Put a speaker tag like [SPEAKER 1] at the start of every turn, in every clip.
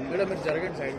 [SPEAKER 1] ఇక్కడ మీరు జరగండి సైడ్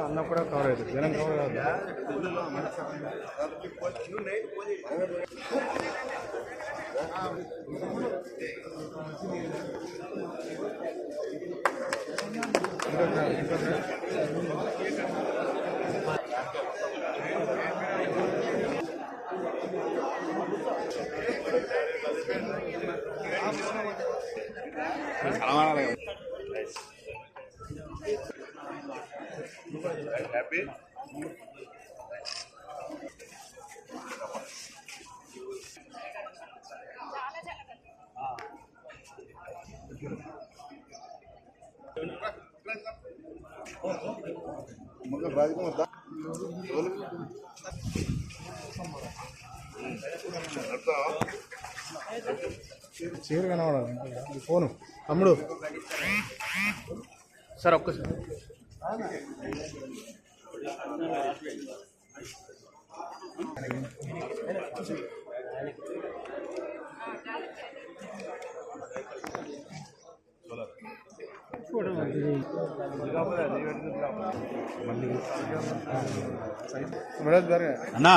[SPEAKER 1] అన్న కూడా కవర్ అవుతుంది జనం కవర్ కాదు
[SPEAKER 2] హ్యాపీ
[SPEAKER 1] చీర కనబడాలి. ఫోను. తమ్ముడు. సార్ ఒక్కసారి.
[SPEAKER 2] అన్నా.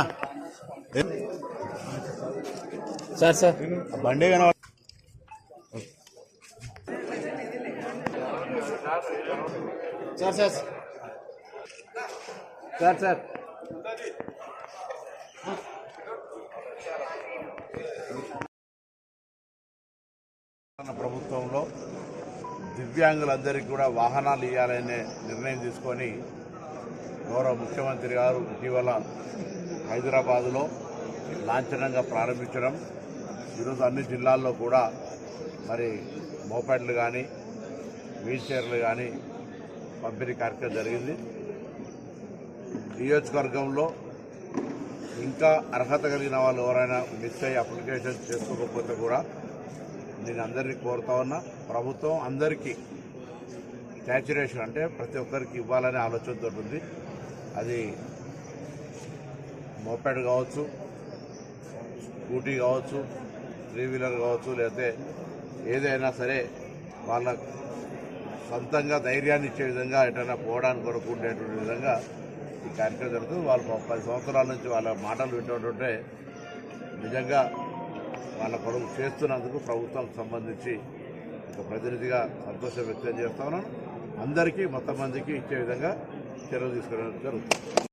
[SPEAKER 1] Sir sir.
[SPEAKER 2] బండి కనబడ
[SPEAKER 1] సార్ సార్. Sir
[SPEAKER 2] sir. ప్రభుత్వంలో దివ్యాంగులందరికీ కూడా వాహనాలు ఇవ్వాలనే నిర్ణయం తీసుకొని గౌరవ ముఖ్యమంత్రి గారు ఇటీవల హైదరాబాదులో లాంఛనంగా ప్రారంభించడం ఈరోజు అన్ని జిల్లాల్లో కూడా మరి మోపెడ్లు కానీ వీల్ చైర్లు కానీ పంపిణీ కార్యక్రమం జరిగింది. నియోజకవర్గంలో ఇంకా అర్హత కలిగిన వాళ్ళు ఎవరైనా మిస్ అయ్యి అప్లికేషన్ చేసుకోకపోతే కూడా నేను అందరినీ కోరుతా ఉన్నా. ప్రభుత్వం అందరికీ శాచురేషన్ అంటే ప్రతి ఒక్కరికి ఇవ్వాలనే ఆలోచనతో ఉంది. అది మోపెడ్ కావచ్చు స్కూటీ కావచ్చు త్రీ వీలర్ కావచ్చు లేకపోతే ఏదైనా సరే వాళ్ళ సొంతంగా ధైర్యాన్ని ఇచ్చే విధంగా ఎటైనా పోవడానికి కొరకు ఉండేటువంటి విధంగా ఈ కార్యక్రమం జరుగుతుంది వాళ్ళు పది సంవత్సరాల నుంచి వాళ్ళ మాటలు వింటుంటే నిజంగా వాళ్ళ కొడుకు చేస్తున్నందుకు ప్రభుత్వం సంబంధించి ఒక ప్రతినిధిగా సంతోషం వ్యక్తం చేస్తా ఉన్నాను. అందరికీ మొత్తం మందికి ఇచ్చే విధంగా చర్యలు తీసుకోవడం జరుగుతుంది.